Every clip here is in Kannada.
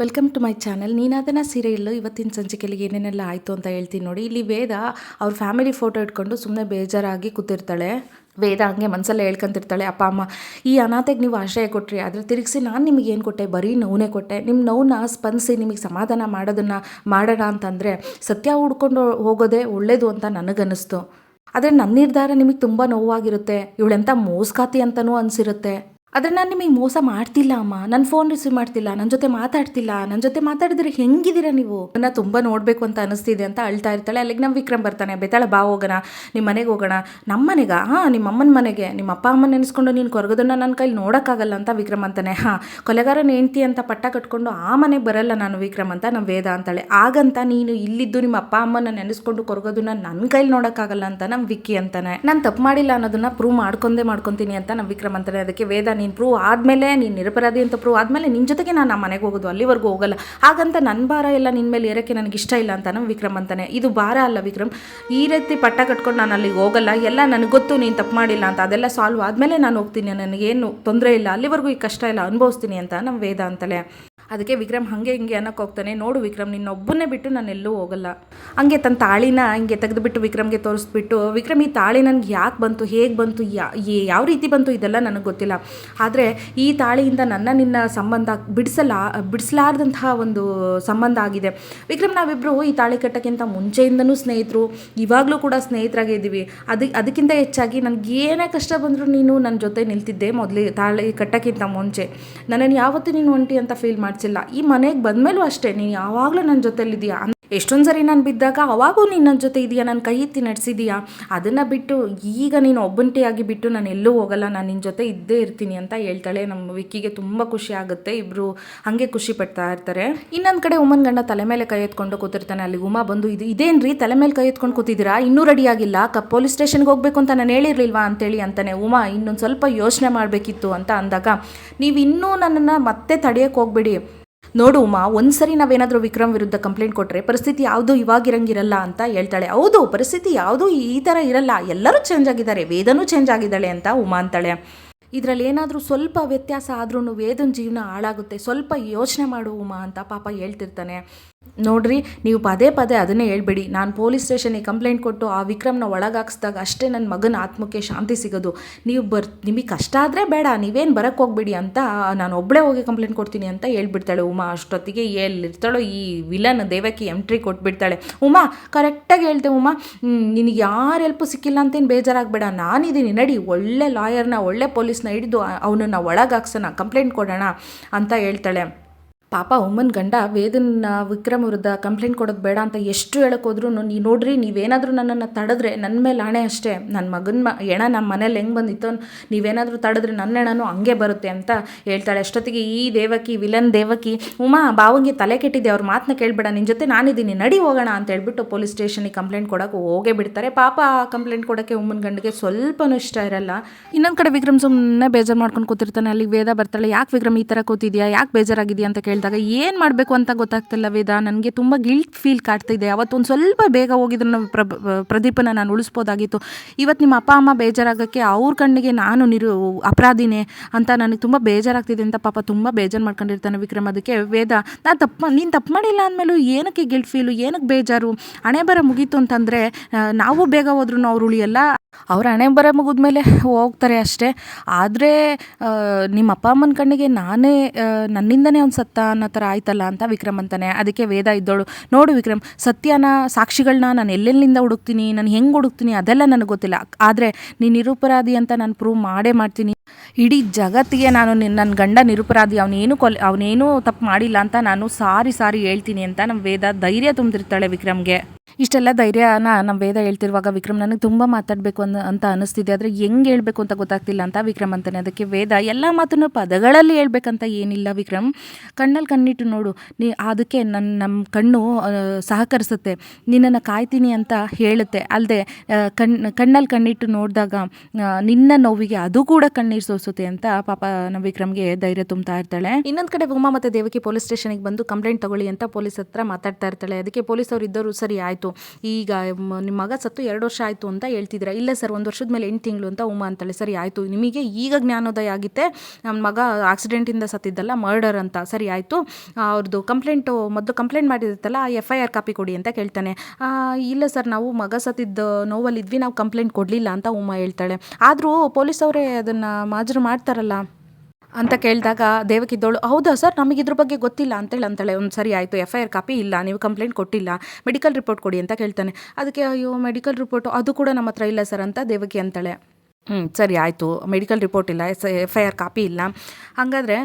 ವೆಲ್ಕಮ್ ಟು ಮೈ ಚಾನಲ್ ನೀನಾದನ ಸೀರಿಯಲ್ಲು ಇವತ್ತಿನ ಸಂಚಿಕೆಯಲ್ಲಿ ಏನೇನೆಲ್ಲ ಆಯಿತು ಅಂತ ಹೇಳ್ತೀನಿ ನೋಡಿ. ಇಲ್ಲಿ ವೇದ ಅವ್ರ ಫ್ಯಾಮಿಲಿ ಫೋಟೋ ಇಟ್ಕೊಂಡು ಸುಮ್ಮನೆ ಬೇಜಾರಾಗಿ ಕೂತಿರ್ತಾಳೆ. ವೇದ ಹಂಗೆ ಮನಸಲ್ಲೇ ಹೇಳ್ಕೊಂತಿರ್ತಾಳೆ, ಅಪ್ಪ, ಅಮ್ಮ, ಈ ಅನಾಥೆಗೆ ನೀವು ಆಶ್ರಯ ಕೊಟ್ರಿ, ಆದರೆ ತಿರುಗಿಸಿ ನಾನು ನಿಮಗೆ ಏನು ಕೊಟ್ಟೆ? ಬರೀ ನೋವೇ ಕೊಟ್ಟೆ. ನಿಮ್ಮ ನೋವನ್ನ ಸ್ಪಂದಿಸಿ ನಿಮಗೆ ಸಮಾಧಾನ ಮಾಡೋದನ್ನು ಮಾಡೋಣ ಅಂತಂದರೆ ಸತ್ಯ ಹುಡ್ಕೊಂಡು ಹೋಗೋದೇ ಒಳ್ಳೇದು ಅಂತ ನನಗನ್ನಿಸ್ತು. ಆದರೆ ನನ್ನ ನಿರ್ಧಾರ ನಿಮಗೆ ತುಂಬ ನೋವಾಗಿರುತ್ತೆ. ಇವಳೆಂಥ ಮೋಸ್ಕಾತಿ ಅಂತಲೂ ಅನಿಸಿರುತ್ತೆ. ಆದರೆ ನಾನು ನಿಮಗೆ ಮೋಸ ಮಾಡ್ತಿಲ್ಲ ಅಮ್ಮ. ನನ್ನ ಫೋನ್ ರಿಸೀವ್ ಮಾಡ್ತಿಲ್ಲ ನನ್ನ ಜೊತೆ ಮಾತಾಡ್ತಿಲ್ಲ ನನ್ನ ಜೊತೆ ಮಾತಾಡಿದ್ರೆ ಹೆಂಗಿದ್ದೀರಾ ನೀವು? ನನ್ನ ತುಂಬ ನೋಡಬೇಕು ಅಂತ ಅನಿಸ್ತಿದೆ ಅಂತ ಅಳ್ತಾ ಇರ್ತಾಳೆ. ಅಲ್ಲಿಗೆ ನಮ್ಮ ವಿಕ್ರಮ್ ಬರ್ತಾನೆ. ಬೇತಾಳ, ಬಾ ಹೋಗೋಣ ನಿಮ್ಮ ಮನೆಗೆ ಹೋಗೋಣ. ನಮ್ಮ ಮನೆಗೆ? ಹಾಂ ನಿಮ್ಮ ಅಮ್ಮನ ಮನೆಗೆ. ನಿಮ್ಮ ಅಪ್ಪ ಅಮ್ಮ ನೆನೆಸ್ಕೊಂಡು ನೀನು ಕೊರಗೋದನ್ನ ನನ್ನ ಕೈಲಿ ನೋಡೋಕ್ಕಾಗಲ್ಲ ಅಂತ ವಿಕ್ರಮ್ ಅಂತಾನೆ. ಹಾಂ, ಕೊಲೆಗಾರನ ಹೆಂಡ್ತಿ ಅಂತ ಪಟ್ಟ ಕಟ್ಕೊಂಡು ಆ ಮನೆಗೆ ಬರಲ್ಲ ನಾನು ವಿಕ್ರಮ್ ಅಂತ ನಮ್ಮ ವೇದ ಅಂತಾಳೆ. ಆಗಂತ ನೀನು ಇಲ್ಲಿದ್ದು ನಿಮ್ಮ ಅಪ್ಪ ಅಮ್ಮನ ನೆನೆಸ್ಕೊಂಡು ಕೊರಗೋದನ್ನ ನನ್ನ ಕೈಲಿ ನೋಡೋಕ್ಕಾಗಲ್ಲ ಅಂತ ನಮ್ಮ ವಿಕ್ಕಿ ಅಂತಾನೆ. ನಾನು ತಪ್ಪು ಮಾಡಿಲ್ಲ ಅನ್ನೋದನ್ನ ಪ್ರೂವ್ ಮಾಡ್ಕೊಂಡೇ ಮಾಡ್ಕೊತೀನಿ ಅಂತ ನಮ್ಮ ವಿಕ್ರಮ್ ಅಂತಾನೆ. ಅದಕ್ಕೆ ವೇದ ನೀನು ಪ್ರೂವ್ ಆದಮೇಲೆ, ನೀನು ನಿರಪರಾಧಿ ಅಂತ ಪ್ರೂವ್ ಆದಮೇಲೆ ನಿನ್ನ ಜೊತೆಗೆ ನಾನು ನಮ್ಮ ಮನೆಗೆ ಹೋಗೋದು, ಅಲ್ಲಿವರೆಗೂ ಹೋಗಲ್ಲ. ಹಾಗಂತ ನನ್ನ ಭಾರ ಎಲ್ಲ ನಿನ್ನ ಮೇಲೆ ಏರೋಕ್ಕೆ ನನಗೆ ಇಷ್ಟ ಇಲ್ಲ ಅಂತ ನಮ್ಮ ವಿಕ್ರಮ್ ಅಂತಾನೆ. ಇದು ಭಾರ ಅಲ್ಲ ವಿಕ್ರಮ್. ಈ ರೀತಿ ಪಟ್ಟ ಕಟ್ಕೊಂಡು ನಾನು ಅಲ್ಲಿಗೆ ಹೋಗಲ್ಲ, ಎಲ್ಲ ನನಗೆ ಗೊತ್ತು, ನೀನು ತಪ್ಪು ಮಾಡಿಲ್ಲ ಅಂತ ಅದೆಲ್ಲ ಸಾಲ್ವ್ ಆದಮೇಲೆ ನಾನು ಹೋಗ್ತೀನಿ, ನನಗೇನು ತೊಂದರೆ ಇಲ್ಲ, ಅಲ್ಲಿವರೆಗೂ ಈ ಕಷ್ಟ ಇಲ್ಲ ಅನುಭವಿಸ್ತೀನಿ ಅಂತ ನಮ್ಮ ವೇದ ಅಂತಾಳೆ ಅದಕ್ಕೆ ವಿಕ್ರಮ್ ಹಾಗೆ ಹಿಂಗೆ ಅನ್ನಕ್ಕೆ ಹೋಗ್ತಾನೆ. ನೋಡು ವಿಕ್ರಮ್, ನಿನ್ನೊಬ್ಬನೇ ಬಿಟ್ಟು ನಾನು ಎಲ್ಲೂ ಹೋಗಲ್ಲ. ಹಂಗೆ ತನ್ನ ತಾಳಿನ ಹಿಂಗೆ ತೆಗೆದುಬಿಟ್ಟು ವಿಕ್ರಮ್ಗೆ ತೋರಿಸ್ಬಿಟ್ಟು, ವಿಕ್ರಮ್, ಈ ತಾಳಿ ನನಗೆ ಯಾಕೆ ಬಂತು? ಹೇಗೆ ಬಂತು? ಯಾ ಯಾವ ರೀತಿ ಬಂತು? ಇದೆಲ್ಲ ನನಗೆ ಗೊತ್ತಿಲ್ಲ. ಆದರೆ ಈ ತಾಳಿಯಿಂದ ನನ್ನ ನಿನ್ನ ಸಂಬಂಧ ಬಿಡಿಸಲ, ಬಿಡಿಸಲಾರ್ದಂತಹ ಒಂದು ಸಂಬಂಧ ಆಗಿದೆ. ವಿಕ್ರಮ್ ನಾವಿಬ್ಬರು ಈ ತಾಳಿ ಕಟ್ಟೋಕ್ಕಿಂತ ಮುಂಚೆಯಿಂದನೂ ಸ್ನೇಹಿತರು, ಇವಾಗಲೂ ಕೂಡ ಸ್ನೇಹಿತರಾಗೇ ಇದ್ದೀವಿ ಅದು, ಅದಕ್ಕಿಂತ ಹೆಚ್ಚಾಗಿ ನನಗೆ ಏನೇ ಕಷ್ಟ ಬಂದರೂ ನೀನು ನನ್ನ ಜೊತೆ ನಿಲ್ತಿದ್ದೆ ಮೊದಲೇ ತಾಳಿ ಕಟ್ಟೋಕ್ಕಿಂತ ಮುಂಚೆ. ನನ್ನನ್ನು ಯಾವತ್ತೂ ನೀನು ಒಂಟಿ ಅಂತ ಫೀಲ್ ಮಾಡಿಸಿಲ್ಲ ಈ ಮನೆಗೆ ಬಂದಮೇಲೂ ಅಷ್ಟೇ ನೀನು ಯಾವಾಗಲೂ ನನ್ನ ಜೊತೆಲಿದ್ದೀಯಾ? ಎಷ್ಟೊಂದು ಸರಿ ನಾನು ಬಿದ್ದಾಗ ಅವಾಗೂ ನೀನು ನನ್ನ ಜೊತೆ ಇದೆಯಾ? ನನ್ನ ಕೈ ಎತ್ತಿ ನಡೆಸಿದೀಯಾ? ಅದನ್ನು ಬಿಟ್ಟು ಈಗ ನೀನು ಒಬ್ಬಂಟಿಯಾಗಿ ಬಿಟ್ಟು ನಾನು ಎಲ್ಲೂ ಹೋಗಲ್ಲ, ನಾನು ನಿನ್ನ ಜೊತೆ ಇದ್ದೇ ಇರ್ತೀನಿ ಅಂತ ಹೇಳ್ತಾಳೆ ನಮ್ಮ ವಿಕ್ಕಿಗೆ ತುಂಬ ಖುಷಿ ಆಗುತ್ತೆ. ಇಬ್ಬರು ಹಾಗೆ ಖುಷಿ ಪಡ್ತಾ ಇರ್ತಾರೆ. ಇನ್ನೊಂದು ಕಡೆ ಉಮನ್ ಗಂಡ ತಲೆ ಮೇಲೆ ಕೈ ಎತ್ಕೊಂಡು ಕೂತಿರ್ತಾನೆ. ಅಲ್ಲಿ ಉಮಾ ಬಂದು, ಇದು ಇದೇನ್ರಿ? ತಲೆ ಮೇಲೆ ಕೈ ಎತ್ಕೊಂಡು ಕೂತಿದ್ದೀರಾ? ಇನ್ನೂ ರೆಡಿ ಆಗಿಲ್ಲ? ಕ ಪೊಲೀಸ್ ಸ್ಟೇಷನ್ಗೆ ಹೋಗಬೇಕು ಅಂತ ನಾನು ಹೇಳಿರ್ಲಿಲ್ವಾ? ಅಂತೇಳಿ ಅಂತಾನೆ. ಉಮಾ, ಇನ್ನೊಂದು ಸ್ವಲ್ಪ ಯೋಚನೆ ಮಾಡಬೇಕಿತ್ತು ಅಂತ ಅಂದಾಗ, ನೀವು ಇನ್ನೂ ನನ್ನನ್ನು ಮತ್ತೆ ತಡೆಯೋಕೆ ಹೋಗ್ಬೇಡಿ. ನೋಡು ಉಮಾ, ಒಂದ್ಸರಿ ನಾವೇನಾದರೂ ವಿಕ್ರಮ್ ವಿರುದ್ಧ ಕಂಪ್ಲೇಂಟ್ ಕೊಟ್ಟರೆ ಪರಿಸ್ಥಿತಿ ಯಾವುದೂ ಇವಾಗಿರಂಗಿರಲ್ಲ ಅಂತ ಹೇಳ್ತಾಳೆ. ಹೌದು, ಪರಿಸ್ಥಿತಿ ಯಾವುದೂ ಈ ಥರ ಇರಲ್ಲ. ಎಲ್ಲರೂ ಚೇಂಜ್ ಆಗಿದ್ದಾರೆ. ವೇದನೂ ಚೇಂಜ್ ಆಗಿದ್ದಾಳೆ ಅಂತ ಉಮಾ ಅಂತಾಳೆ. ಇದರಲ್ಲಿ ಏನಾದರೂ ಸ್ವಲ್ಪ ವ್ಯತ್ಯಾಸ ಆದ್ರೂ ವೇದನ ಜೀವನ ಹಾಳಾಗುತ್ತೆ. ಸ್ವಲ್ಪ ಯೋಚನೆ ಮಾಡು ಉಮಾ ಅಂತ ಪಾಪ ಹೇಳ್ತಿರ್ತಾನೆ. ನೋಡ್ರಿ, ನೀವು ಪದೇ ಪದೇ ಅದನ್ನೇ ಹೇಳ್ಬೇಡಿ. ನಾನು ಪೊಲೀಸ್ ಸ್ಟೇಷನಿಗೆ ಕಂಪ್ಲೇಂಟ್ ಕೊಟ್ಟು ಆ ವಿಕ್ರಮ್ನ ಒಳಗಾಕ್ಸ್ದಾಗ ಅಷ್ಟೇ ನನ್ನ ಮಗನ ಆತ್ಮಕ್ಕೆ ಶಾಂತಿ ಸಿಗೋದು. ನೀವು ಬರ್, ನಿಮಗೆ ಕಷ್ಟ ಆದರೆ ಬೇಡ, ನೀವೇನು ಬರೋಕ್ಕೆ ಹೋಗ್ಬೇಡಿ ಅಂತ ನಾನು ಒಬ್ಬಳೇ ಹೋಗಿ ಕಂಪ್ಲೇಂಟ್ ಕೊಡ್ತೀನಿ ಅಂತ ಹೇಳ್ಬಿಡ್ತಾಳೆ ಉಮಾ. ಅಷ್ಟೊತ್ತಿಗೆ ಎಲ್ಲಿರ್ತಾಳೋ ಈ ವಿಲನ್ ದೇವಕ್ಕೆ ಎಂಟ್ರಿ ಕೊಟ್ಬಿಡ್ತಾಳೆ. ಉಮಾ ಕರೆಕ್ಟಾಗಿ ಹೇಳ್ತೆ ಉಮಾ. ನಿನಗೆ ಯಾರು ಹೆಲ್ಪು ಸಿಕ್ಕಿಲ್ಲ ಅಂತೇನು ಬೇಜಾರಾಗಬೇಡ. ನಾನಿದ್ದೀನಿ, ನಡಿ, ಒಳ್ಳೆ ಲಾಯರ್ನ ಒಳ್ಳೆ ಪೊಲೀಸ್ನ ಹಿಡಿದು ಅವನನ್ನು ಒಳಗಾಕ್ಸೋಣ ಕಂಪ್ಲೇಂಟ್ ಕೊಡೋಣ ಅಂತ ಹೇಳ್ತಾಳೆ. ಪಾಪ ಉಮ್ಮನ್ ಗಂಡ ವೇದನ್ನ ವಿಕ್ರಮ್ ವಿರುದ್ಧ ಕಂಪ್ಲೇಂಟ್ ಕೊಡೋದು ಬೇಡ ಅಂತ ಎಷ್ಟು ಹೇಳಕ್ಕೆ ಹೋದ್ರೂ ನೀ ನೋಡ್ರಿ, ನೀವೇನಾದರೂ ನನ್ನನ್ನು ತಡೆದ್ರೆ ನನ್ನ ಮೇಲೆ ಹಣೆ ಅಷ್ಟೇ. ನನ್ನ ಮಗನ ಮ, ಎಣ ನಮ್ಮ ಮನೇಲಿ ಹೆಂಗೆ ಬಂದಿತ್ತು, ನೀವೇನಾದರೂ ತಡೆದ್ರೆ ನನ್ನ ಹೆಣನೂ ಹಂಗೆ ಬರುತ್ತೆ ಅಂತ ಹೇಳ್ತಾಳೆ. ಅಷ್ಟೊತ್ತಿಗೆ ಈ ದೇವಕಿ, ವಿಲನ್ ದೇವಕಿ, ಉಮಾ, ಬಾವಂಗೆ ತಲೆ ಕೆಟ್ಟಿದೆ, ಅವ್ರ ಮಾತನ್ನ ಕೇಳಬೇಡ ನಿನ್ನ ಜೊತೆ ನಾನಿದ್ದೀನಿ, ನಡಿ ಹೋಗೋಣ ಅಂತ ಹೇಳ್ಬಿಟ್ಟು ಪೊಲೀಸ್ ಸ್ಟೇಷನಿಗೆ ಕಂಪ್ಲೇಂಟ್ ಕೊಡೋಕೆ ಹೋಗೇ ಬಿಡ್ತಾರೆ. ಪಾಪ ಕಂಪ್ಲೇಂಟ್ ಕೊಡೋಕ್ಕೆ ಉಮ್ಮನ ಗಂಡಿಗೆ ಸ್ವಲ್ಪನೂ ಇಷ್ಟ ಇರಲ್ಲ. ಇನ್ನೊಂದು ಕಡೆ ವಿಕ್ರಮ್ ಸುಮ್ಮನೆ ಬೇಜಾರು ಮಾಡ್ಕೊಂಡು ಕೂತಿರ್ತಾನೆ. ಅಲ್ಲಿ ವೇದ ಬರ್ತಾಳೆ, ಯಾಕೆ ವಿಕ್ರಮ್ ಈ ಥರ ಕೂತಿದ್ಯಾ? ಯಾಕೆ ಬೇಜಾರಾಗಿದೆಯಾ? ಅಂತ ಕೇಳಿದಾಗ, ಏನು ಮಾಡಬೇಕು ಅಂತ ಗೊತ್ತಾಗ್ತಿಲ್ಲ ವೇದ, ನನಗೆ ತುಂಬ ಗಿಲ್ಟ್ ಫೀಲ್ ಕಾಡ್ತಿದೆ ಅವತ್ತೊಂದು ಸ್ವಲ್ಪ ಬೇಗ ಹೋಗಿದ್ರೆ ನಾವು ಪ್ರದೀಪನ ನಾನು ಉಳಿಸ್ಬೋದಾಗಿತ್ತು. ಇವತ್ತು ನಿಮ್ಮ ಅಪ್ಪ, ಅಮ್ಮ ಬೇಜಾರಾಗೋಕ್ಕೆ ಅವ್ರ ಕಣ್ಣಿಗೆ ನಾನು ನಿರು, ಅಪರಾಧಿನೇ ಅಂತ ನನಗೆ ತುಂಬ ಬೇಜಾರಾಗ್ತಿದೆ ಅಂತ ಪಾಪ ತುಂಬ ಬೇಜಾರು ಮಾಡ್ಕೊಂಡಿರ್ತಾನೆ ವಿಕ್ರಮ್. ಅದಕ್ಕೆ ವೇದ, ನಾನು ತಪ್ಪು ನೀನು ತಪ್ಪು ಮಾಡಿಲ್ಲ ಅಂದಮೇಲೂ ಏನಕ್ಕೆ ಗಿಲ್ಟ್ ಫೀಲು ಏನಕ್ಕೆ ಬೇಜಾರು? ಹಣೆ ಬರ ಮುಗೀತು ಅಂತಂದರೆ ನಾವು ಬೇಗ ಹೋದ್ರೂ ಅವ್ರು ಉಳಿಯಲ್ಲ. ಅವ್ರ ಹಣೆ ಬರ ಮುಗಿದ್ಮೇಲೆ ಹೋಗ್ತಾರೆ ಅಷ್ಟೇ. ಆದರೆ ನಿಮ್ಮ ಅಪ್ಪ, ಅಮ್ಮನ ಕಣ್ಣಿಗೆ ನಾನೇ ನನ್ನಿಂದನೇ ಅವ್ನು ಸತ್ತ ಅನ್ನೋ ಥರ ಆಯ್ತಲ್ಲ ಅಂತ ವಿಕ್ರಮ್ ಅಂತಾನೆ. ಅದಕ್ಕೆ ವೇದ ಇದ್ದೋಳು, ನೋಡು ವಿಕ್ರಮ್, ಸತ್ಯನ ಸಾಕ್ಷಿಗಳನ್ನ ನಾನು ಎಲ್ಲೆಲ್ಲಿಂದ ಹುಡುಕ್ತೀನಿ? ನಾನು ಹೆಂಗೆ ಹುಡುಕ್ತೀನಿ? ಅದೆಲ್ಲ ನನಗೆ ಗೊತ್ತಿಲ್ಲ. ಆದರೆ ನೀನು ನಿರುಪರಾಧಿ ಅಂತ ನಾನು ಪ್ರೂವ್ ಮಾಡೇ ಮಾಡ್ತೀನಿ. ಇಡೀ ಜಗತ್ತಿಗೆ ನಾನು ನಿನ್ನ ಗಂಡ ನಿರುಪರಾಧಿ ಅವನೇನು ಕೊಲೆ ಅವನೇನು ತಪ್ಪು ಮಾಡಿಲ್ಲ ಅಂತ ನಾನು ಸಾರಿ ಸಾರಿ ಹೇಳ್ತೀನಿ ಅಂತ ನಮ್ಮ ವೇದ ಧೈರ್ಯ ತುಂಬಿರ್ತಾಳೆ ವಿಕ್ರಮ್ಗೆ. ಇಷ್ಟೆಲ್ಲ ಧೈರ್ಯನ ನಮ್ಮ ವೇದ ಹೇಳ್ತಿರುವಾಗ ವಿಕ್ರಮ್ ನನಗೆ ತುಂಬ ಮಾತಾಡಬೇಕು ಅನ್ನ ಅಂತ ಅನಿಸ್ತಿದೆ. ಆದರೆ ಹೆಂಗೆ ಹೇಳಬೇಕು ಅಂತ ಗೊತ್ತಾಗ್ತಿಲ್ಲ ಅಂತ ವಿಕ್ರಮ್ ಅಂತಾನೆ. ಅದಕ್ಕೆ ವೇದ ಎಲ್ಲ ಮಾತನ್ನು ಪದಗಳಲ್ಲಿ ಹೇಳ್ಬೇಕಂತ ಏನಿಲ್ಲ ವಿಕ್ರಮ್. ಕಣ್ಣಲ್ಲಿ ಕಣ್ಣಿಟ್ಟು ನೋಡು. ನೀ ಅದಕ್ಕೆ ನನ್ನ ನಮ್ಮ ಕಣ್ಣು ಸಹಕರಿಸುತ್ತೆ. ನಿನ್ನನ್ನು ಕಾಯ್ತೀನಿ ಅಂತ ಹೇಳುತ್ತೆ. ಅಲ್ಲದೆ ಕಣ್ ಕಣ್ಣಲ್ಲಿ ಕಣ್ಣಿಟ್ಟು ನೋಡಿದಾಗ ನಿನ್ನ ನೋವಿಗೆ ಅದು ಕೂಡ ಕಣ್ಣೀರು ಸೋಸುತ್ತೆ ಅಂತ ಪಾಪ ನಮ್ಮ ವಿಕ್ರಮ್ಗೆ ಧೈರ್ಯ ತುಂಬ್ತಾ ಇರ್ತಾಳೆ. ಇನ್ನೊಂದು ಕಡೆ ಉಮಾ ಮತ್ತೆ ದೇವಕಿ ಪೊಲೀಸ್ ಸ್ಟೇಷನಿಗೆ ಬಂದು ಕಂಪ್ಲೇಂಟ್ ತಗೊಳ್ಳಿ ಅಂತ ಪೊಲೀಸ್ ಹತ್ರ ಮಾತಾಡ್ತಾ ಇರ್ತಾಳೆ. ಅದಕ್ಕೆ ಪೊಲೀಸ್ ಅವ್ರು ಇದ್ದವರು ಸರಿ ಆಯಿತು. ಈಗ ನಿಮ್ಮ ಮಗ ಸತ್ತು ಎರಡು ವರ್ಷ ಆಯಿತು ಅಂತ ಹೇಳ್ತಿದ್ರ. ಇಲ್ಲ ಸರ್, ಒಂದು ವರ್ಷದ ಮೇಲೆ ಎಂಟು ತಿಂಗಳು ಅಂತ ಉಮಾ ಅಂತಾಳೆ. ಸರಿ ಆಯಿತು. ನಿಮಗೆ ಈಗ ಜ್ಞಾನೋದಯ ಆಗಿತ್ತೆ ನಮ್ಮ ಮಗ ಆಕ್ಸಿಡೆಂಟಿಂದ ಸತ್ತಿದ್ದಲ್ಲ ಮರ್ಡರ್ ಅಂತ. ಸರಿ ಆಯಿತು. ಅವ್ರದ್ದು ಕಂಪ್ಲೇಂಟು ಮೊದಲು ಕಂಪ್ಲೇಂಟ್ ಮಾಡಿರುತ್ತಲ್ಲ, ಆ ಎಫ್ ಐ ಆರ್ ಕಾಪಿ ಕೊಡಿ ಅಂತ ಕೇಳ್ತಾನೆ. ಇಲ್ಲ ಸರ್, ನಾವು ಮಗ ಸತ್ತಿದ್ದ ನೋವಲ್ಲಿದ್ವಿ ನಾವು ಕಂಪ್ಲೇಂಟ್ ಕೊಡಲಿಲ್ಲ ಅಂತ ಉಮಾ ಹೇಳ್ತಾಳೆ. ಆದರೂ ಪೊಲೀಸ್ ಅವರೇ ಅದನ್ನು ಮಾಜರು ಮಾಡ್ತಾರಲ್ಲ ಅಂತ ಕೇಳಿದಾಗ ದೇವಕಿದ್ದೋಳು, ಹೌದಾ ಸರ್? ನಮಗೆ ಇದ್ರ ಬಗ್ಗೆ ಗೊತ್ತಿಲ್ಲ. ಅಂತೇಳಿ ಅಂತಾಳೆ ಒಂದು ಸರಿ ಆಯಿತು ಎಫ್ ಐ ಆರ್ ಕಾಪಿ ಇಲ್ಲ, ನೀವು ಕಂಪ್ಲೇಂಟ್ ಕೊಟ್ಟಿಲ್ಲ, ಮೆಡಿಕಲ್ ರಿಪೋರ್ಟ್ ಕೊಡಿ ಅಂತ ಕೇಳ್ತಾನೆ. ಅದಕ್ಕೆ, ಅಯ್ಯೋ, ಮೆಡಿಕಲ್ ರಿಪೋರ್ಟು, ಅದು ಕೂಡ ನಮ್ಮ ಹತ್ರ ಇಲ್ಲ ಸರ್ ಅಂತ ದೇವಕಿ ಅಂತಾಳೆ. ಹ್ಞೂ ಸರಿ ಆಯಿತು, ಮೆಡಿಕಲ್ ರಿಪೋರ್ಟ್ ಇಲ್ಲ, S F I R copy ಇಲ್ಲ. ಹಾಗಾದರೆ,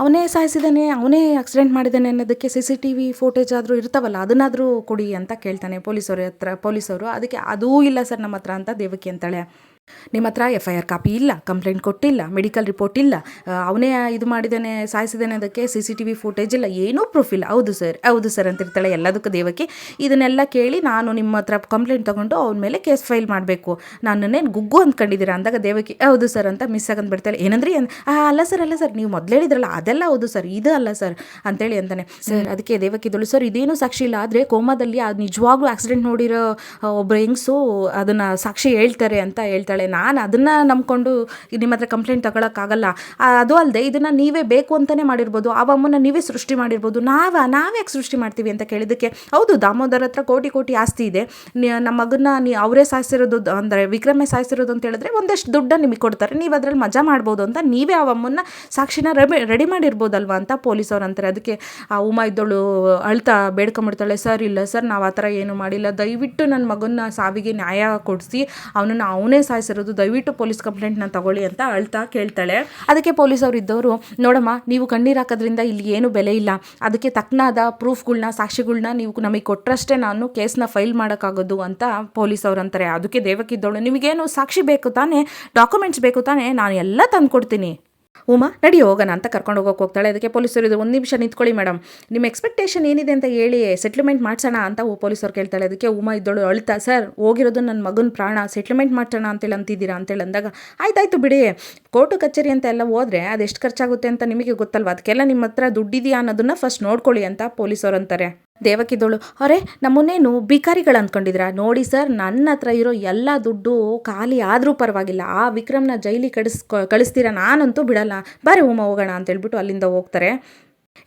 ಅವನೇ ಸಾಯಿಸಿದ್ದಾನೆ ಅವನೇ ಆಕ್ಸಿಡೆಂಟ್ ಮಾಡಿದ್ದಾನೆ ಅನ್ನೋದಕ್ಕೆ C C T V footage ಆದರೂ ಇರ್ತಾವಲ್ಲ, ಅದನ್ನಾದರೂ ಕೊಡಿ ಅಂತ ಕೇಳ್ತಾನೆ ಪೊಲೀಸವ್ರ ಹತ್ರ, ಪೊಲೀಸವರು. ಅದಕ್ಕೆ, ಅದೂ ಇಲ್ಲ ಸರ್ ನಮ್ಮ ಹತ್ರ ಅಂತ ದೇವಕಿ ಅಂತಾಳೆ. ನಿಮ್ಮ ಹತ್ರ ಎಫ್ ಐ ಆರ್ ಕಾಪಿ ಇಲ್ಲ ಕಂಪ್ಲೇಂಟ್ ಕೊಟ್ಟಿಲ್ಲ ಮೆಡಿಕಲ್ ರಿಪೋರ್ಟ್ ಇಲ್ಲ ಅವನೇ ಇದು ಮಾಡಿದ್ದಾನೆ ಸಾಯಿಸಿದ್ದಾನೆ ಅದಕ್ಕೆ C C T V footage ಇಲ್ಲ ಏನೂ ಪ್ರೂಫ್ ಇಲ್ಲ. ಹೌದು ಸರ್ ಹೌದು ಸರ್ ಅಂತಿರ್ತಾಳೆ ಎಲ್ಲದಕ್ಕೂ ದೇವಕ್ಕೆ. ಇದನ್ನೆಲ್ಲ ಕೇಳಿ ನಾನು ನಿಮ್ಮ ಹತ್ರ ಕಂಪ್ಲೇಂಟ್ ತೊಗೊಂಡು ಅವನ ಮೇಲೆ ಕೇಸ್ ಫೈಲ್ ಮಾಡಬೇಕು. ನನ್ನನ್ನೇನು ಗುಗ್ಗು ಅಂದ್ಕೊಂಡಿದ್ದೀರಾ ಅಂದಾಗ ದೇವಕ್ಕೆ ಹೌದು ಸರ್ ಅಂತ ಮಿಸ್ ಆಗಂದು ಬಿಡ್ತಾಳೆ. ಏನಂದ್ರಿ ಅಲ್ಲ ಸರ್ ಅಲ್ಲ ಸರ್ ನೀವು ಮೊದಲು ಹೇಳಿದ್ರಲ್ಲ ಅದೆಲ್ಲ ಹೌದು ಸರ್ ಇದು ಅಲ್ಲ ಸರ್ ಅಂತೇಳಿ ಅಂತಾನೆ. ಸರ್ ಅದಕ್ಕೆ ದೇವಕ್ಕಿದ್ದಳು ಸರ್ ಇದೇನು ಸಾಕ್ಷಿ ಇಲ್ಲ ಆದರೆ ಕೋಮಾದಲ್ಲಿ ಅದು ನಿಜವಾಗ್ಲೂ ಆಕ್ಸಿಡೆಂಟ್ ನೋಡಿರೋ ಒಬ್ಬರು ಒಬ್ಬ ಹೆಂಗಸು ಅದನ್ನು ಸಾಕ್ಷಿ ಹೇಳ್ತಾರೆ ಅಂತ ಹೇಳ್ತಾಳೆ. ನಾನು ಅದನ್ನು ನಂಬ್ಕೊಂಡು ನಿಮ್ಮ ಹತ್ರ ಕಂಪ್ಲೇಂಟ್ ತಗೊಳಕ್ಕಾಗಲ್ಲ. ಅದು ಅಲ್ಲದೆ ಇದನ್ನು ನೀವೇ ಬೇಕು ಅಂತಲೇ ಮಾಡಿರ್ಬೋದು. ಆ ಅಮ್ಮನ ನೀವೇ ಸೃಷ್ಟಿ ಮಾಡಿರ್ಬೋದು. ನಾವ, ನಾವ್ಯಾಕೆ ಸೃಷ್ಟಿ ಮಾಡ್ತೀವಿ ಅಂತ ಕೇಳಿದ್ದಕ್ಕೆ ಹೌದು, ದಾಮೋದರ ಹತ್ರ ಕೋಟಿ ಕೋಟಿ ಆಸ್ತಿ ಇದೆ. ನಮ್ಮ ಮಗನ್ನ ನೀ, ಅವರೇ ಸಾಯಿಸಿರೋದು ಅಂದರೆ ವಿಕ್ರಮೇ ಸಾಯಿಸಿರೋದು ಅಂತ ಹೇಳಿದ್ರೆ ಒಂದಷ್ಟು ದುಡ್ಡ ನಿಮಗೆ ಕೊಡ್ತಾರೆ. ನೀವು ಅದರಲ್ಲಿ ಮಜಾ ಮಾಡ್ಬೋದು ಅಂತ ನೀವೇ ಆ ಅಮ್ಮನ್ನ ಸಾಕ್ಷಿನ ರೆಡಿ ರೆಡಿ ಮಾಡಿರ್ಬೋದಲ್ವ ಅಂತ ಪೊಲೀಸವ್ರು ಅಂತಾರೆ. ಅದಕ್ಕೆ ಆ ಉಮಾ ಇದ್ದೋಳು, ಅಳ್ತಾ ಬೇಡ್ಕೊಂಬಿಡ್ತಾಳೆ, ಸರ್, ಇಲ್ಲ ಸರ್, ನಾವು ಆ ಥರ ಏನು ಮಾಡಿಲ್ಲ. ದಯವಿಟ್ಟು ನನ್ನ ಮಗನ ಸಾವಿಗೆ ನ್ಯಾಯ ಕೊಡಿಸಿ, ಅವನನ್ನು ಅವನೇ ಸಾಯಿಸಿರೋದು ದಯವಿಟ್ಟು ಪೊಲೀಸ್ ಕಂಪ್ಲೇಂಟ್ನ ತಗೊಳ್ಳಿ ಅಂತ ಅಳ್ತಾ ಕೇಳ್ತಾಳೆ. ಅದಕ್ಕೆ ಪೊಲೀಸ್ ಅವರು ಇದ್ದವರು ನೋಡಮ್ಮ, ನೀವು ಕಣ್ಣೀರು ಹಾಕೋದ್ರಿಂದ ಇಲ್ಲಿ ಏನು ಬೆಲೆ ಇಲ್ಲ. ಅದಕ್ಕೆ ತಕ್ಕನಾದ ಪ್ರೂಫ್ಗಳನ್ನ ಸಾಕ್ಷಿಗಳನ್ನ ನೀವು ನಮಗೆ ಕೊಟ್ಟರಷ್ಟೇ ನಾನು ಕೇಸ್ನ ಫೈಲ್ ಮಾಡೋಕ್ಕಾಗೋದು ಅಂತ ಪೊಲೀಸ್ ಅವ್ರು ಅಂತಾರೆ. ಅದಕ್ಕೆ ದೇವಕ್ಕಿದ್ದವಳು ನಿಮಗೇನು ಸಾಕ್ಷಿ ಬೇಕು ತಾನೇ? ಡಾಕ್ಯುಮೆಂಟ್ಸ್ ಬೇಕು ತಾನೇ? ನಾನು ಎಲ್ಲ ತಂದು ಕೊಡ್ತೀನಿ ಉಮಾ, ನಡಿ ಹೋಗೋಣ ಅಂತ ಕರ್ಕೊಂಡು ಹೋಗೋಕೆ ಹೋಗ್ತಾಳೆ. ಅದಕ್ಕೆ ಪೊಲೀಸರು ಇದು ಒಂದು ನಿಮಿಷ ನಿಂತ್ಕೊಳ್ಳಿ ಮೇಡಮ್ ನಿಮ್ಮ ಎಕ್ಸ್ಪೆಕ್ಟೇಷನ್ ಏನಿದೆ ಅಂತ ಹೇಳಿ ಸೆಟ್ಲ್ಮೆಂಟ್ ಮಾಡ್ಸೋಣ ಅಂತ ಪೊಲೀಸರು ಕೇಳ್ತಾಳೆ. ಅದಕ್ಕೆ ಉಮಾ ಇದ್ದಳು, ಅಳ್ತಾ, ಸರ್, ಹೋಗಿರೋದು ನನ್ನ ಮಗನ ಪ್ರಾಣ. ಸೆಟ್ಲ್ಮೆಂಟ್ ಮಾಡ್ಸೋಣ ಅಂತೇಳಿ ಅಂತಿದ್ದೀರಾ ಅಂತೇಳಿ ಅಂದಾಗ, ಆಯ್ತಾಯ್ತು ಬಿಡಿ. ಕೋರ್ಟು, ಕಚೇರಿ ಅಂತ ಎಲ್ಲ ಹೋದ್ರೆ ಅದೆಷ್ಟು ಖರ್ಚಾಗುತ್ತೆ ಅಂತ ನಿಮಗೆ ಗೊತ್ತಲ್ವಾ? ಅದಕ್ಕೆಲ್ಲ ನಿಮ್ಮ ಹತ್ರ ದುಡ್ಡಿದೆಯಾ ಅನ್ನೋದನ್ನ ಫಸ್ಟ್ ನೋಡ್ಕೊಳ್ಳಿ ಅಂತ ಪೊಲೀಸರು ಅಂತಾರೆ. ದೇವಕಿದ್ದೋಳು, ಅರೆ, ನಮ್ಮನ್ನೇನು ಬಿಕಾರಿಗಳು ಅಂದ್ಕೊಂಡಿದ್ರಾ ನೋಡಿ ಸರ್, ನನ್ನ ಹತ್ರ ಇರೋ ಎಲ್ಲ ದುಡ್ಡು ಖಾಲಿ ಆದರೂ ಪರವಾಗಿಲ್ಲ. ಆ ವಿಕ್ರಮ್ನ ಜೈಲಿ ಕಳಿಸ್ ಕಳಿಸ್ತೀರಾ ನಾನಂತೂ ಬಿಡಲ್ಲ. ಬಾರಿ ಉಮ ಹೋಗೋಣ ಅಂತ ಹೇಳ್ಬಿಟ್ಟು ಅಲ್ಲಿಂದ ಹೋಗ್ತಾರೆ.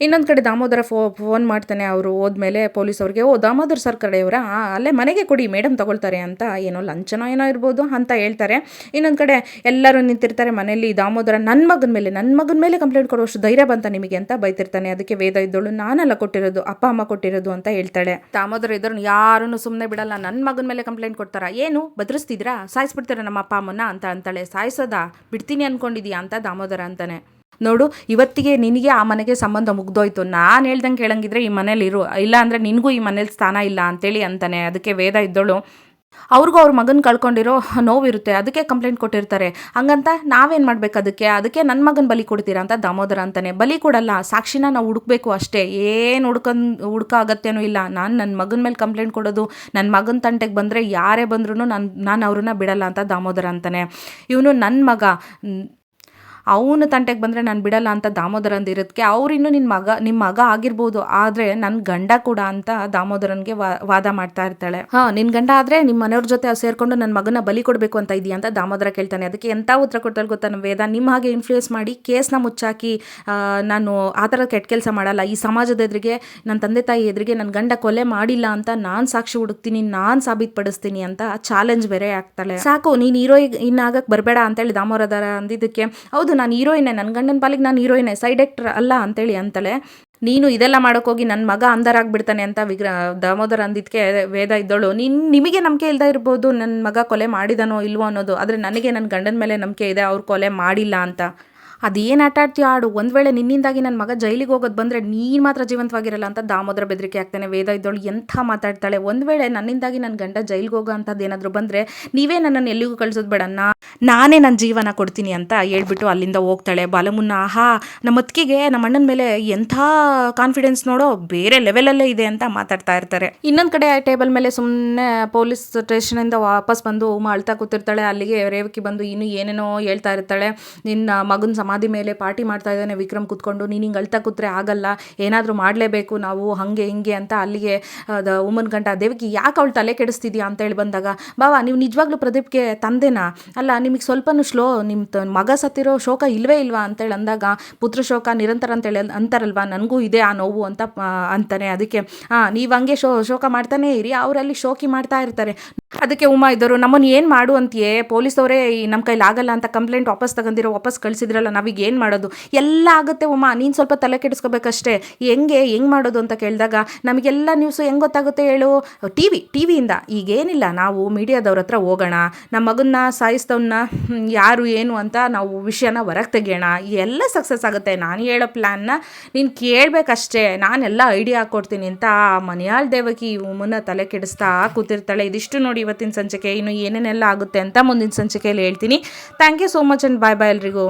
ಇನ್ನೊಂದು ಕಡೆ ದಾಮೋದರ ಫೋ, ಫೋನ್ ಮಾಡ್ತಾನೆ ಅವರು ಹೋದ್ಮೇಲೆ ಪೊಲೀಸ್ ಅವ್ರಿಗೆ, ಓ, ದಾಮೋದರ್ ಸರ್ ಕಡೆಯವರ ಅಲ್ಲೇ ಮನೆಗೆ ಕೊಡಿ ಮೇಡಮ್ ತಗೊಳ್ತಾರೆ ಅಂತ ಏನೋ ಲಂಚನೋ ಏನೋ ಇರ್ಬೋದು ಅಂತ ಹೇಳ್ತಾರೆ. ಇನ್ನೊಂದು ಕಡೆ ಎಲ್ಲರೂ ನಿಂತಿರ್ತಾರೆ ಮನೇಲಿ ದಾಮೋದರ ನನ್ನ ಮಗನ ಮೇಲೆ ನನ್ನ ಮಗನ ಮೇಲೆ ಕಂಪ್ಲೇಂಟ್ ಕೊಡುವಷ್ಟು ಧೈರ್ಯ ಬಂತ ನಿಮಗೆ ಅಂತ ಬೈತಿರ್ತಾನೆ. ಅದಕ್ಕೆ ವೇದ ಇದ್ದಳು, ನಾನೆಲ್ಲ ಕೊಟ್ಟಿರೋದು, ಅಪ್ಪ, ಅಮ್ಮ ಕೊಟ್ಟಿರೋದು ಅಂತ ಹೇಳ್ತಾಳೆ. ದಾಮೋದರ ಇದ್ರು ಯಾರನ್ನು ಸುಮ್ಮನೆ ಬಿಡಲ್ಲ ನನ್ನ ಮಗನ ಮೇಲೆ ಕಂಪ್ಲೇಂಟ್ ಕೊಡ್ತಾರಾ? ಏನು? ಬದರಿಸ್ತಿದ್ರಾ ಸಾಯಿಸ್ಬಿಡ್ತೀರಾ ನಮ್ಮ ಅಪ್ಪ ಅಮ್ಮನ ಅಂತ ಅಂತಾಳೆ. ಸಾಯಿಸೋದಾ? ಬಿಡ್ತೀನಿ ಅನ್ಕೊಂಡಿದ್ಯಾ? ಅಂತ ದಾಮೋದರ ಅಂತಾನೆ. ನೋಡು, ಇವತ್ತಿಗೆ ನಿನಗೆ ಆ ಮನೆಗೆ ಸಂಬಂಧ ಮುಗ್ದೋಯ್ತು. ನಾನು ಹೇಳ್ದಂಗೆ ಕೇಳಂಗಿದ್ರೆ ಈ ಮನೇಲಿ ಇರು. ಇಲ್ಲ ಅಂದರೆ ನಿನಗೂ ಈ ಮನೇಲಿ ಸ್ಥಾನ ಇಲ್ಲ ಅಂತೇಳಿ ಅಂತಾನೆ. ಅದಕ್ಕೆ ವೇದ ಇದ್ದೋಳು. ಅವ್ರಿಗೂ ಅವ್ರ ಮಗನ ಕಳ್ಕೊಂಡಿರೋ ನೋವಿರುತ್ತೆ. ಅದಕ್ಕೆ ಕಂಪ್ಲೇಂಟ್ ಕೊಟ್ಟಿರ್ತಾರೆ. ಹಂಗಂತ ನಾವೇನು ಮಾಡ್ಬೇಕು ಅದಕ್ಕೆ? ಅದಕ್ಕೆ ನನ್ನ ಮಗನ ಬಲಿ ಕೊಡ್ತೀರಾ ಅಂತ ದಾಮೋದರ ಅಂತಾನೆ. ಬಲಿ ಕೊಡಲ್ಲ, ಸಾಕ್ಷಿನ ನಾವು ಹುಡುಕ್ಬೇಕು ಅಷ್ಟೇ. ಏನು ಹುಡ್ಕೊಂಡು ಹುಡುಕ ಅಗತ್ಯನೂ ಇಲ್ಲ. ನಾನು ನನ್ನ ಮಗನ ಮೇಲೆ ಕಂಪ್ಲೇಂಟ್ ಕೊಡೋದು ನನ್ನ ಮಗನ ತಂಟೆಗೆ ಬಂದರೆ ಯಾರೇ ಬಂದ್ರೂ ನಾನು ನಾನು ಅವ್ರನ್ನ ಬಿಡಲ್ಲ ಅಂತ ದಾಮೋದರ ಅಂತಾನೆ. ಇವನು ನನ್ನ ಮಗ. ಅವನು ತಂಟೆಗೆ ಬಂದರೆ ನಾನು ಬಿಡಲ್ಲ ಅಂತ ದಾಮೋದರ ಅವರಿನ್ನು ನಿನ್ನ ಮಗ ನಿಮ್ಮ ಮಗ ಆಗಿರ್ಬೋದು, ಆದರೆ ನನ್ನ ಗಂಡ ಕೂಡ ಅಂತ ದಾಮೋದರನ್ಗೆ ವಾದ ಮಾಡ್ತಾ ಇರ್ತಾಳೆ. ಹಾ ನಿನ್ನ ಗಂಡ ಆದರೆ ನಿಮ್ಮ ಮನೆಯವ್ರ ಜೊತೆ ಸೇರಿಕೊಂಡು ನನ್ನ ಮಗನ ಬಲಿ ಕೊಡಬೇಕು ಅಂತ ಇದೆಯಾ ಅಂತ ದಾಮೋದರ ಕೇಳ್ತಾನೆ. ಅದಕ್ಕೆ ಎಂಥ ಉತ್ತರ ಕೊಡ್ತಾಳೆ ಗೊತ್ತಾ ವೇದ? ನಿಮ್ಮ ಹಾಗೆ ಇನ್ಫ್ಲೂಯೆನ್ಸ್ ಮಾಡಿ ಕೇಸ್ನ ಮುಚ್ಚಾಕಿ ನಾನು ಆ ಥರ ಕೆಟ್ಟ ಕೆಲಸ ಮಾಡಲ್ಲ. ಈ ಸಮಾಜದ ಎದುರಿಗೆ ನನ್ನ ತಂದೆ ತಾಯಿ ಎದುರಿಗೆ ನನ್ನ ಗಂಡ ಕೊಲೆ ಮಾಡಿಲ್ಲ ಅಂತ ನಾನು ಸಾಕ್ಷಿ ಹುಡುಕ್ತೀನಿ, ನಾನು ಸಾಬೀತುಪಡಿಸ್ತೀನಿ ಅಂತ ಚಾಲೆಂಜ್ ಬೇರೆ ಆಗ್ತಾಳೆ. ಸಾಕು, ನೀನು ಹೀರೋ ಇನ್ನಾಗಕ್ಕೆ ಬರಬೇಡ ಅಂತೇಳಿ ದಾಮೋದರ ಅಂದಿದ್ದಕ್ಕೆ, ಹೌದು ನಾನು ಹೀರೋಯಿನೇ ನನ್ನ ಗಂಡನ ಪಾಲಿಗೆ ನಾನು ಹೀರೋಯಿನೇ ಸೈಡ್ ಆಕ್ಟರ್ ಅಲ್ಲ ಅಂತೇಳಿ ಅಂತಾಳೆ ನೀನು ಇದೆಲ್ಲ ಮಾಡೋಕ್ಕೋಗಿ ನನ್ನ ಮಗ ಅಂಧರಾಗ್ಬಿಡ್ತಾನೆ ಅಂತ ವಿಗ್ರ, ದಾಮೋದರ ಅಂದಿದ್ದಕ್ಕೆ ವೇದ ಇದ್ದೋಳು. ನಿನ್ ನಿಮಗೆ ನಂಬಿಕೆ ಇಲ್ಲದೆ ಇರ್ಬೋದು ನನ್ನ ಮಗ ಕೊಲೆ ಮಾಡಿದಾನೋ ಇಲ್ವೋ ಅನ್ನೋದು. ಆದರೆ ನನಗೆ ನನ್ನ ಗಂಡನ ಮೇಲೆ ನಂಬಿಕೆ ಇದೆ, ಅವ್ರು ಕೊಲೆ ಮಾಡಿಲ್ಲ ಅಂತ. ಅದೇನು ಆಟ ಆಡ್ತೀಯ? ಆಡು. ಒಂದು ವೇಳೆ ನಿನ್ನಿಂದಾಗಿ ನನ್ನ ಮಗ ಜೈಲಿಗೆ ಹೋಗೋದು ಬಂದರೆ ನೀನು ಮಾತ್ರ ಜೀವಂತವಾಗಿರಲ್ಲ ಅಂತ ದಾಮೋದರ ಬೆದರಿಕೆ ಆಗ್ತಾನೆ ವೇದ ಇದ್ದೋಳು ಎಂಥ ಮಾತಾಡ್ತಾಳೆ. ಒಂದು ವೇಳೆ ನನ್ನಿಂದಾಗಿ ನನ್ನ ಗಂಡ ಜೈಲಿಗೆ ಹೋಗೋ ಅಂಥದ್ದು ಏನಾದರೂ ಬಂದರೆ ನೀವೇ ನನ್ನನ್ನು ಎಲ್ಲಿಗೂ ಕಳಿಸೋದು ಬೇಡ. ನಾನೇ ನನ್ನ ಜೀವನ ಕೊಡ್ತೀನಿ ಅಂತ ಹೇಳ್ಬಿಟ್ಟು ಅಲ್ಲಿಂದ ಹೋಗ್ತಾಳೆ. ಬಾಲಮುನ್ನ, ಆಹಾ, ನಮ್ಮ ಅತ್ತಿಗೆಗೆ ನಮ್ಮ ಅಣ್ಣನ ಮೇಲೆ ಎಂಥ ಕಾನ್ಫಿಡೆನ್ಸ್ ನೋಡೋ ಬೇರೆ ಲೆವೆಲಲ್ಲೇ ಇದೆ ಅಂತ ಮಾತಾಡ್ತಾ ಇರ್ತಾರೆ. ಇನ್ನೊಂದು ಕಡೆ ಟೇಬಲ್ ಮೇಲೆ ಸುಮ್ಮನೆ ಪೊಲೀಸ್ ಸ್ಟೇಷನಿಂದ ವಾಪಸ್ ಬಂದು ಅಳ್ತಾ ಕೂತಿರ್ತಾಳೆ. ಅಲ್ಲಿಗೆ ರೇವಕಿ ಬಂದು ಇನ್ನೂ ಏನೇನೋ ಹೇಳ್ತಾ ಇರ್ತಾಳೆ. ನಿನ್ನ ಮಗನ ಸಮಾಜ ಸಮಾಧಿ ಮೇಲೆ ಪಾರ್ಟಿ ಮಾಡ್ತಾ ಇದ್ದಾನೆ ವಿಕ್ರಮ್ ಕೂತ್ಕೊಂಡು, ನೀನು ಹಿಂಗೆ ಅಳ್ತಾ ಕೂತ್ರೆ ಆಗಲ್ಲ, ಏನಾದರೂ ಮಾಡಲೇಬೇಕು, ನಾವು ಹಾಗೆ ಹಿಂಗೆ ಅಂತ ಅಲ್ಲಿಗೆ ಅದು ಉಮ್ಮನ್ ಗಂಟ ದೇವಕಿ ಯಾಕೆ ಅವಳು ತಲೆ ಕೆಡಿಸ್ತಿದ್ಯಾ ಅಂತ ಹೇಳಿ ಬಂದಾಗ, ಬಾವಾ, ನೀವು ನಿಜವಾಗ್ಲೂ ಪ್ರದೀಪ್ಗೆ ತಂದೆನಾ? ಅಲ್ಲ, ನಿಮಗೆ ಸ್ವಲ್ಪನೂ ಸ್ಲೋ ನಿಮ್ಮ ಮಗ ಸತ್ತಿರೋ ಶೋಕ ಇಲ್ವೇ ಇಲ್ವಾ? ಅಂತೇಳಿ ಅಂದಾಗ, ಪುತ್ರ ಶೋಕ ನಿರಂತರ ಅಂತೇಳಿ ಅಂತಾರಲ್ವಾ, ನನಗೂ ಇದೆ ಆ ನೋವು ಅಂತ ಅಂತಾನೆ, ಅದಕ್ಕೆ ಹಾಂ ನೀವು ಹಂಗೆ ಶೋ, ಶೋಕ ಮಾಡ್ತಾನೇ ಇರಿ, ಅವರಲ್ಲಿ ಶೋಕಿ ಮಾಡ್ತಾ ಇರ್ತಾರೆ. ಅದಕ್ಕೆ ಉಮಾ ಇದ್ದರು ನಮ್ಮನ್ನು ಏನು ಮಾಡು ಅಂತೀಯೇ? ಪೊಲೀಸವರೇ ನಮ್ಮ ಕೈಲಿ ಆಗಲ್ಲ ಅಂತ ಕಂಪ್ಲೇಂಟ್ ವಾಪಸ್ ತಗೊಂಡಿರೋ, ವಾಪಸ್ ಕಳಿಸಿದ್ರಲ್ಲ, ನಾವೀಗ ಏನು ಮಾಡೋದು? ಎಲ್ಲ ಆಗುತ್ತೆ ಉಮಾ, ನೀನು ಸ್ವಲ್ಪ ತಲೆ ಕೆಡಿಸ್ಕೋಬೇಕಷ್ಟೇ. ಹೆಂಗೆ ಹೆಂಗೆ ಮಾಡೋದು? ಅಂತ ಕೇಳಿದಾಗ, ನಮಗೆಲ್ಲ ನ್ಯೂಸು ಹೆಂಗೆ ಗೊತ್ತಾಗುತ್ತೆ ಹೇಳು? ಟಿ ವಿ ಟಿ ವಿಯಿಂದ ಈಗೇನಿಲ್ಲ, ನಾವು ಮೀಡಿಯಾದವ್ರ ಹತ್ರ ಹೋಗೋಣ. ನಮ್ಮ ಮಗನ್ನ ಸಾಯಿಸ್ತವನ್ನ ಯಾರು, ಏನು ಅಂತ ನಾವು ವಿಷಯನ ಹೊರಗೆ ತೆಗಿಯೋಣ. ಎಲ್ಲ ಸಕ್ಸಸ್ ಆಗುತ್ತೆ. ನಾನು ಹೇಳೋ ಪ್ಲ್ಯಾನ್ನ ನೀನು ಕೇಳಬೇಕಷ್ಟೇ. ನಾನೆಲ್ಲ ಐಡಿಯಾ ಹಾಕ್ಕೊಡ್ತೀನಿ ಅಂತ ಆ ಮನೆಯಾಳ್ ದೇವಕಿ ಉಮನ್ನ ತಲೆ ಕೆಡಿಸ್ತಾ ಕೂತಿರ್ತಾಳೆ. ಇದಿಷ್ಟು ನೋಡಿ ಇವತ್ತಿನ ಸಂಚಿಕೆ, ಇನ್ನು ಏನೇನೆಲ್ಲ ಆಗುತ್ತೆ ಅಂತ ಮುಂದಿನ ಸಂಚಿಕೆಯಲ್ಲಿ ಹೇಳ್ತೀನಿ. Thank you so much and bye bye ಎಲ್ರಿಗೂ.